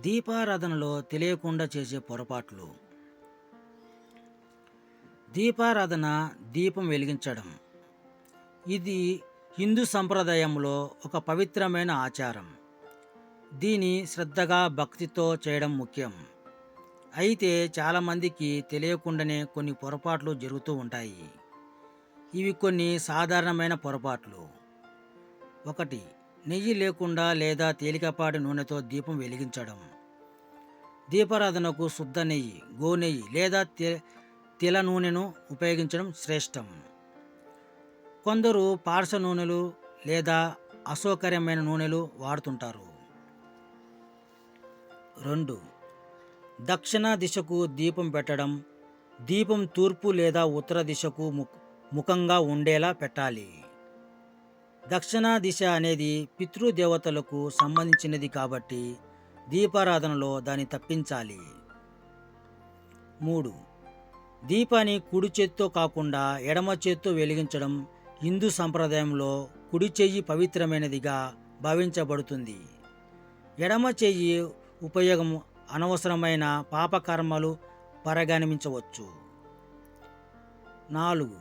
దీపారాధనలో తెలియకుండా చేసే పొరపాట్లు. దీపారాధన దీపం వెలిగించడం. ఇది హిందూ సంప్రదాయంలో ఒక పవిత్రమైన ఆచారం. దీని శ్రద్ధగా భక్తితో చేయడం ముఖ్యం. అయితే చాలామందికి తెలియకుండానే కొన్ని పొరపాట్లు జరుగుతూ ఉంటాయి. ఇవి కొన్ని సాధారణమైన పొరపాట్లు. ఒకటి నెయ్యి లేకుండా లేదా తేలికపాటి నూనెతో దీపం వెలిగించడం. దీపారాధనకు శుద్ధ నెయ్యి గో నెయ్యి లేదా తె- తిల నూనెను ఉపయోగించడం శ్రేష్టం. కొందరు పార్శ నూనెలు లేదా అసౌకర్యమైన నూనెలు వాడుతుంటారు. రెండు. దక్షిణ దిశకు దీపం పెట్టడం దీపం తూర్పు లేదా ఉత్తర దిశకు ముఖంగా ఉండేలా పెట్టాలి. దక్షిణ దిశ అనేది పితృదేవతలకు సంబంధించినది కాబట్టి దీపారాధనలో దాన్ని తప్పించాలి. మూడు. దీపాన్ని కుడి చేత్తో కాకుండా ఎడమ చేత్తో వెలిగించడం హిందూ సంప్రదాయంలో కుడి చెయ్యి పవిత్రమైనదిగా భావించబడుతుంది. ఎడమ చెయ్యి ఉపయోగం అనవసరమైన పాపకర్మలు పరిగణించవచ్చు. నాలుగు.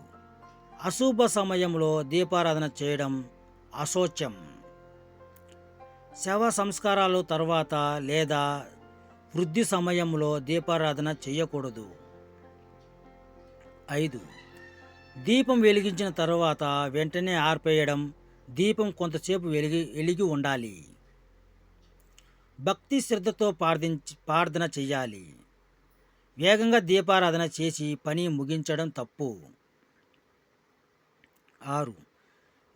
అశుభ సమయంలో దీపారాధన చేయడం అశోచ్యం. శవ సంస్కారాలు తర్వాత లేదా వృద్ధి సమయంలో దీపారాధన చేయకూడదు. ఐదు. దీపం వెలిగించిన తర్వాత వెంటనే ఆర్పేయడం దీపం కొంతసేపు వెలిగి వెలిగి ఉండాలి. భక్తి శ్రద్ధతో ప్రార్థించి ప్రార్థన చేయాలి వేగంగా దీపారాధన చేసి పని ముగించడం తప్పు. ఆరు.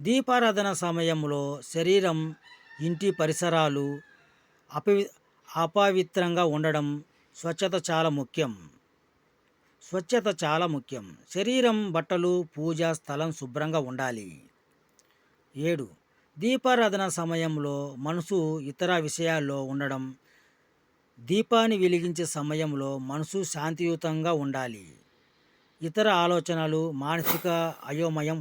దీపారాధన సమయంలో శరీరం ఇంటి పరిసరాలు అపవి అపవిత్రంగా ఉండడం స్వచ్ఛత చాలా ముఖ్యం. స్వచ్ఛత చాలా ముఖ్యం. శరీరం బట్టలు పూజ స్థలం శుభ్రంగా ఉండాలి. ఏడు. దీపారాధన సమయంలో మనసు ఇతర విషయాల్లో ఉండడం దీపాన్ని వెలిగించే సమయంలో మనసు శాంతియుతంగా ఉండాలి. ఇతర ఆలోచనలు మానసిక అయోమయం